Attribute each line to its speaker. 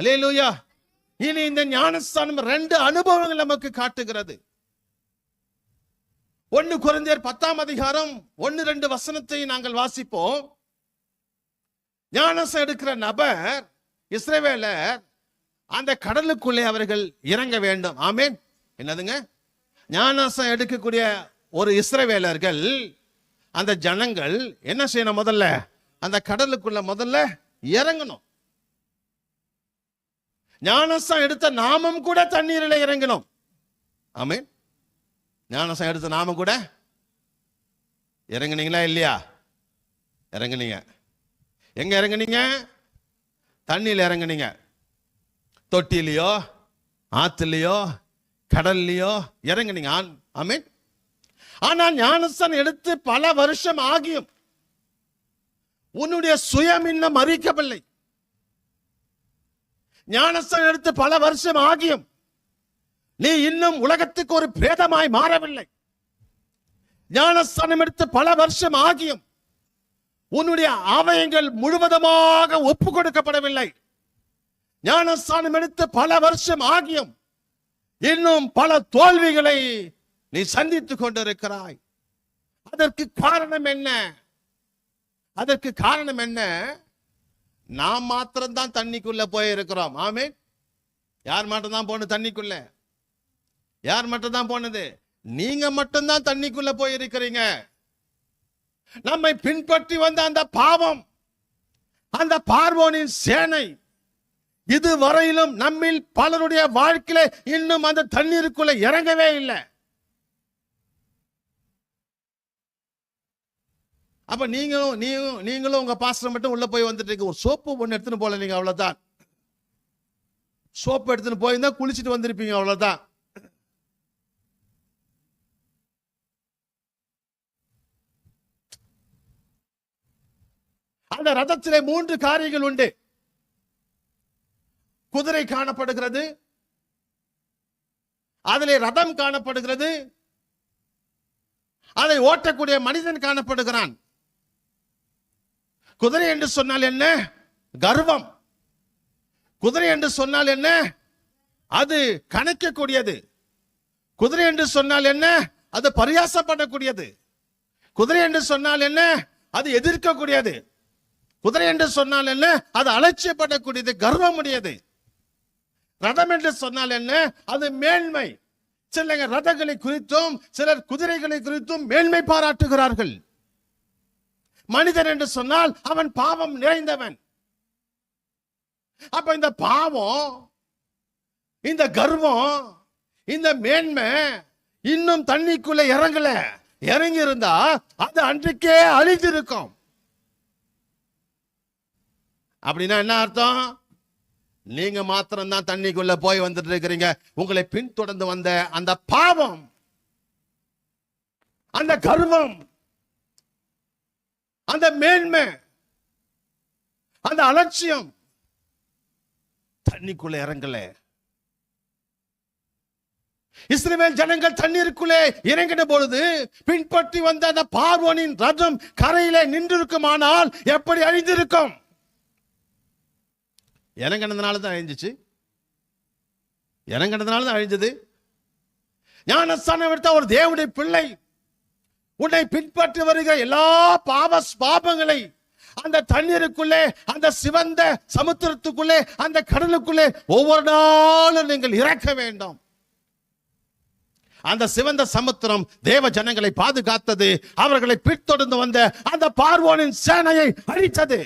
Speaker 1: அல்லேலூயா இனி இந்த ஞானஸ்தானம் ரெண்டு அனுபவங்கள் நமக்கு காட்டுகிறது. ஒன்னு குறைந்தர் பத்தாம் அதிகாரம் ஒன்னு ரெண்டு வசனத்தை நாங்கள் வாசிப்போம். ஞானசம் எடுக்கிற நபர் இஸ்ரேவேலர் அந்த கடலுக்குள்ளே அவர்கள் இறங்க வேண்டும். ஆமேன். என்னதுங்க? ஞானசம் எடுக்கக்கூடிய ஒரு இஸ்ரவேலர்கள் அந்த ஜனங்கள் என்ன செய்யணும் முதல்ல? அந்த கடலுக்குள்ள முதல்ல இறங்கணும். ஞானசம் எடுத்த நாமம் கூட தண்ணீரில் இறங்கணும் ஆமீன். ஞானசம் எடுத்த நாமம் கூட இறங்குனீங்களா இல்லையா? இறங்குனீங்க. எங்க இறங்குனீங்க? தண்ணியில் இறங்குனீங்க. தொட்டிலையோ ஆற்றுலையோ கடல்லையோ இறங்குனீங்க. ஆன்- ஆமீன். ஆனால் ஞானசன் எடுத்து பல வருஷம் ஆகியும். உன்னுடைய சுயம் இன்னும் மறிக்கவில்லை ஞானசன் எடுத்து பல வருஷம் ஆகியும். நீ இன்னும் உலகத்துக்கு ஒரு பிரேதமாய் மாறவில்லை. ஞானஸ்தானம் எடுத்து பல வருஷம் ஆகியும். உன்னுடைய அவயங்கள் முழுவதுமாக ஒப்பு கொடுக்கப்படவில்லை ஞானஸ்தானம் எடுத்து பல வருஷம் ஆகியும். இன்னும் பல தோல்விகளை நீ சந்தித்துக் கொண்டிருக்கிறாய். அதற்கு காரணம் என்ன? அதற்கு காரணம் என்ன? நாம் மாத்திரம்தான் தண்ணிக்குள்ள போயிருக்கிறோம் ஆமே யார் மட்டும்தான் போனது தண்ணிக்குள்ள? யார் மட்டும்தான் போனது? நீங்க மட்டும்தான் தண்ணிக்குள்ள போயிருக்கிறீங்க நம்மை பின்பற்றி வந்த அந்த பாவம் அந்த பார்வோனின் சேனை இதுவரையிலும் நம்மில் பலருடைய வாழ்க்கையில இன்னும் அந்த தண்ணீருக்குள்ள இறங்கவே இல்லை. அப்ப நீங்களும் நீங்களும் நீங்களும் உங்க பாஸ்டர் மட்டும் உள்ள போய் வந்துட்டு இருக்கு. ஒரு சோப்பு ஒன்று எடுத்துன்னு போல நீங்க அவ்வளவுதான். சோப்பு எடுத்துன்னு போயிருந்தா குளிச்சுட்டு வந்திருப்பீங்க அவ்வளவுதான். அந்த ரதத்திலே மூன்று காரியங்கள் உண்டு. குதிரை காணப்படுகிறது. அதிலே ரதம் காணப்படுகிறது. அதை ஓட்டக்கூடிய மனிதன் காணப்படுகிறான். குதிரை என்று சொன்னால் என்ன? கர்வம். குதிரை என்று சொன்னால் என்ன? அது கணக்கக்கூடியது. குதிரை என்று சொன்னால் என்ன? அது பரியாசப்படக்கூடியது. குதிரை என்று சொன்னால் என்ன? அது எதிர்க்கக்கூடியது. குதிரை என்று சொன்னால் என்ன? அது அலட்சியப்படக்கூடியது கர்வமுடையது. ரதம் என்று சொன்னால் என்ன? அது மேன்மை. சிலங்க ரதங்களை குறித்தும் சிலர் குதிரைகளை குறித்தும் மேன்மை பாராட்டுகிறார்கள். மனிதன் என்று சொன்னால் அவன் பாவம் நிறைந்தவன். அப்ப இந்த பாவம் இந்த கர்வம் இந்த மேன்மை இன்னும் தண்ணிக்குள்ள இறங்கல. இறங்கி இருந்தா அது அன்றைக்கே அழிஞ்சிருக்கும் அப்படின்னா என்ன அர்த்தம்? நீங்க மாத்திரம்தான் தண்ணிக்குள்ள போய் வந்துட்டு இருக்கிறீங்க. உங்களை பின்தொடர்ந்து வந்த அந்த பாவம் அந்த கர்வம் அந்த மேன்மை அந்த அலட்சியம் தண்ணிக்குள்ள இறங்கல. இஸ்ரேல் ஜனங்கள் தண்ணீருக்குள்ளே இறங்கின பொழுது பின்பற்றி வந்த அந்த பார்வோனின் ரதம் கரையிலே நின்றிருக்குமானால் எப்படி அழிந்திருக்கும்? இறங்கினதுனால தான் அழிஞ்சிச்சு. இறங்கினதுனால தான் அழிஞ்சது. ஞானஸ்தானம் எடுத்த ஒரு தேவனுடைய பிள்ளை உன்னை பின்பற்றி வருகிற எல்லா பாவ பாபங்களை அந்த தண்ணீருக்குள்ளே அந்த சிவந்த சமுத்திரத்துக்குள்ளே அந்த கடலுக்குள்ளே ஒவ்வொரு நாளும் நீங்கள் இறக்க வேண்டும். அந்த சிவந்த சமுத்திரம் தேவ ஜனங்களை பாதுகாத்தது அவர்களை பின்தொடர்ந்து வந்த அந்த பார்வோனின் சேனையை அழித்தது.